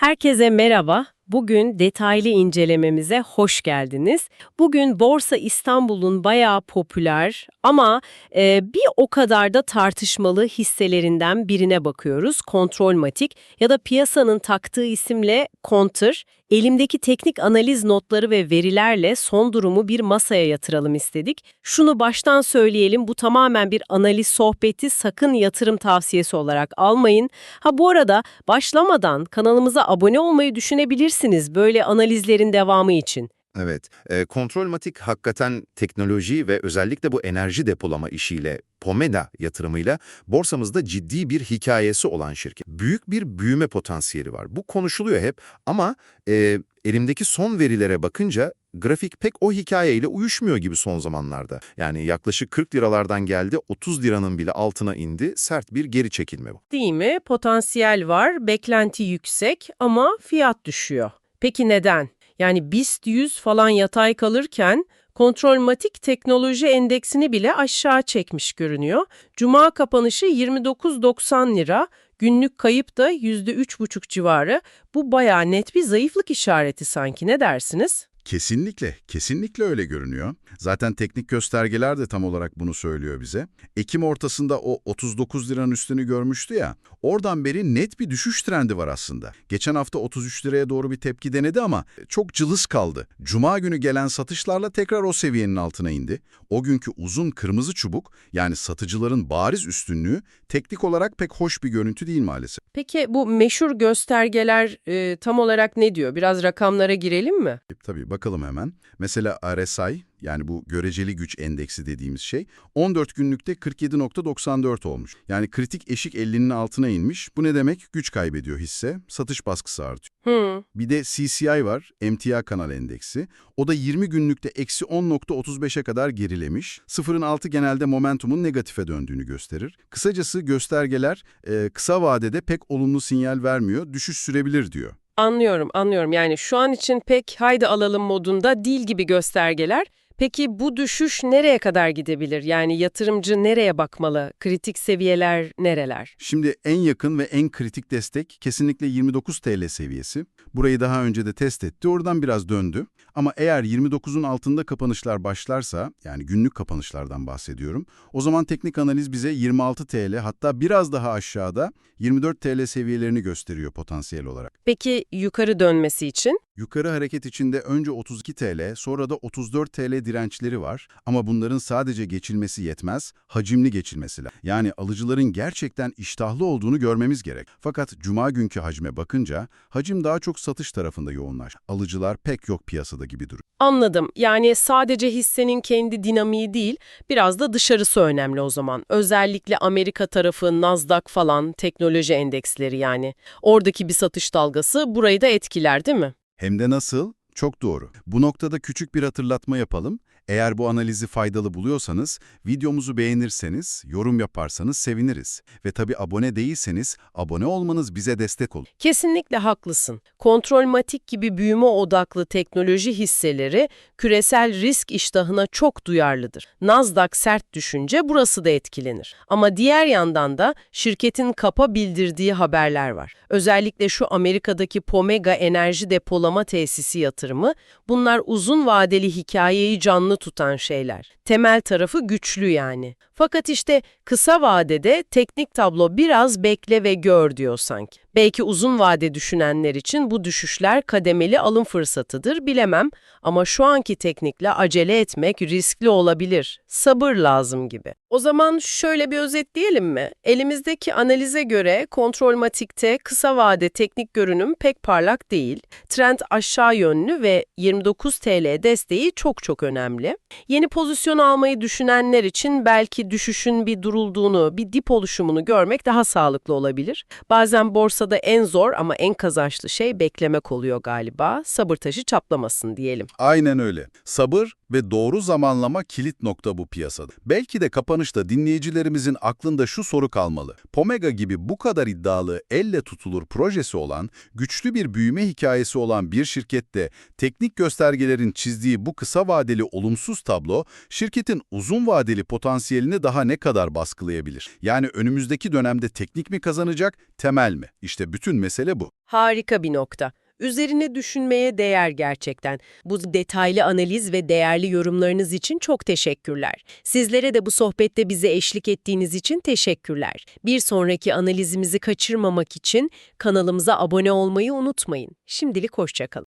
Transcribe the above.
Herkese merhaba. Bugün detaylı incelememize hoş geldiniz. Bugün Borsa İstanbul'un bayağı popüler ama e, bir o kadar da tartışmalı hisselerinden birine bakıyoruz. Kontrolmatik ya da piyasanın taktığı isimle Counter. Elimdeki teknik analiz notları ve verilerle son durumu bir masaya yatıralım istedik. Şunu baştan söyleyelim bu tamamen bir analiz sohbeti sakın yatırım tavsiyesi olarak almayın. Ha bu arada başlamadan kanalımıza abone olmayı düşünebilirsiniz böyle analizlerin devamı için. Evet, e, Kontrolmatik hakikaten teknoloji ve özellikle bu enerji depolama işiyle Pomeda yatırımıyla borsamızda ciddi bir hikayesi olan şirket. Büyük bir büyüme potansiyeli var. Bu konuşuluyor hep ama e, elimdeki son verilere bakınca grafik pek o hikayeyle uyuşmuyor gibi son zamanlarda. Yani yaklaşık 40 liralardan geldi, 30 liranın bile altına indi, sert bir geri çekilme bu. Değil mi? Potansiyel var, beklenti yüksek ama fiyat düşüyor. Peki neden? Yani BIST 100 falan yatay kalırken Kontrolmatik teknoloji endeksini bile aşağı çekmiş görünüyor. Cuma kapanışı 29.90 lira, günlük kayıp da %3,5 civarı. Bu bayağı net bir zayıflık işareti sanki ne dersiniz? Kesinlikle, kesinlikle öyle görünüyor. Zaten teknik göstergeler de tam olarak bunu söylüyor bize. Ekim ortasında o 39 liranın üstünü görmüştü ya, oradan beri net bir düşüş trendi var aslında. Geçen hafta 33 liraya doğru bir tepki denedi ama çok cılız kaldı. Cuma günü gelen satışlarla tekrar o seviyenin altına indi. O günkü uzun kırmızı çubuk, yani satıcıların bariz üstünlüğü, teknik olarak pek hoş bir görüntü değil maalesef. Peki bu meşhur göstergeler e, tam olarak ne diyor? Biraz rakamlara girelim mi? Tabii bakalım hemen. Mesela RSI yani bu göreceli güç endeksi dediğimiz şey 14 günlükte 47.94 olmuş. Yani kritik eşik 50'nin altına inmiş. Bu ne demek? Güç kaybediyor hisse, satış baskısı artıyor. Hı. Bir de CCI var, MTA kanal endeksi. O da 20 günlükte eksi 10.35'e kadar gerilemiş. Sıfırın altı genelde momentumun negatife döndüğünü gösterir. Kısacası göstergeler e, kısa vadede pek olumlu sinyal vermiyor, düşüş sürebilir diyor. Anlıyorum, anlıyorum. Yani şu an için pek haydi alalım modunda değil gibi göstergeler. Peki bu düşüş nereye kadar gidebilir? Yani yatırımcı nereye bakmalı? Kritik seviyeler nereler? Şimdi en yakın ve en kritik destek kesinlikle 29 TL seviyesi. Burayı daha önce de test etti, oradan biraz döndü. Ama eğer 29'un altında kapanışlar başlarsa, yani günlük kapanışlardan bahsediyorum, o zaman teknik analiz bize 26 TL hatta biraz daha aşağıda 24 TL seviyelerini gösteriyor potansiyel olarak. Peki yukarı dönmesi için? Yukarı hareket içinde önce 32 TL, sonra da 34 TL dirençleri var. Ama bunların sadece geçilmesi yetmez, hacimli geçilmesi lazım. Yani alıcıların gerçekten iştahlı olduğunu görmemiz gerek. Fakat cuma günkü hacme bakınca hacim daha çok satış tarafında yoğunlaş. Alıcılar pek yok piyasada gibi duruyor. Anladım. Yani sadece hissenin kendi dinamiği değil, biraz da dışarısı önemli o zaman. Özellikle Amerika tarafı, Nasdaq falan, teknoloji endeksleri yani. Oradaki bir satış dalgası burayı da etkiler değil mi? Hem de nasıl? Çok doğru. Bu noktada küçük bir hatırlatma yapalım. Eğer bu analizi faydalı buluyorsanız, videomuzu beğenirseniz, yorum yaparsanız seviniriz. Ve tabii abone değilseniz, abone olmanız bize destek olur. Kesinlikle haklısın. Kontrolmatik gibi büyüme odaklı teknoloji hisseleri küresel risk iştahına çok duyarlıdır. Nasdaq sert düşünce burası da etkilenir. Ama diğer yandan da şirketin kapa bildirdiği haberler var. Özellikle şu Amerika'daki Pomega enerji depolama tesisi yatırımı, bunlar uzun vadeli hikayeyi canlı tutan şeyler. Temel tarafı güçlü yani. Fakat işte kısa vadede teknik tablo biraz bekle ve gör diyor sanki. Belki uzun vade düşünenler için bu düşüşler kademeli alım fırsatıdır bilemem ama şu anki teknikle acele etmek riskli olabilir. Sabır lazım gibi. O zaman şöyle bir özetleyelim mi? Elimizdeki analize göre kontrolmatikte kısa vade teknik görünüm pek parlak değil. Trend aşağı yönlü ve 29 TL desteği çok çok önemli. Yeni pozisyon almayı düşünenler için belki düşüşün bir durulduğunu, bir dip oluşumunu görmek daha sağlıklı olabilir. Bazen borsada en zor ama en kazançlı şey beklemek oluyor galiba. Sabır taşı çaplamasın diyelim. Aynen öyle. Sabır ve doğru zamanlama kilit nokta bu piyasada. Belki de kapanışta dinleyicilerimizin aklında şu soru kalmalı. Pomega gibi bu kadar iddialı, elle tutulur projesi olan, güçlü bir büyüme hikayesi olan bir şirkette teknik göstergelerin çizdiği bu kısa vadeli olumsuz tablo, şirketin uzun vadeli potansiyelini daha ne kadar baskılayabilir? Yani önümüzdeki dönemde teknik mi kazanacak, temel mi? İşte bütün mesele bu. Harika bir nokta. Üzerine düşünmeye değer gerçekten. Bu detaylı analiz ve değerli yorumlarınız için çok teşekkürler. Sizlere de bu sohbette bize eşlik ettiğiniz için teşekkürler. Bir sonraki analizimizi kaçırmamak için kanalımıza abone olmayı unutmayın. Şimdilik hoşçakalın.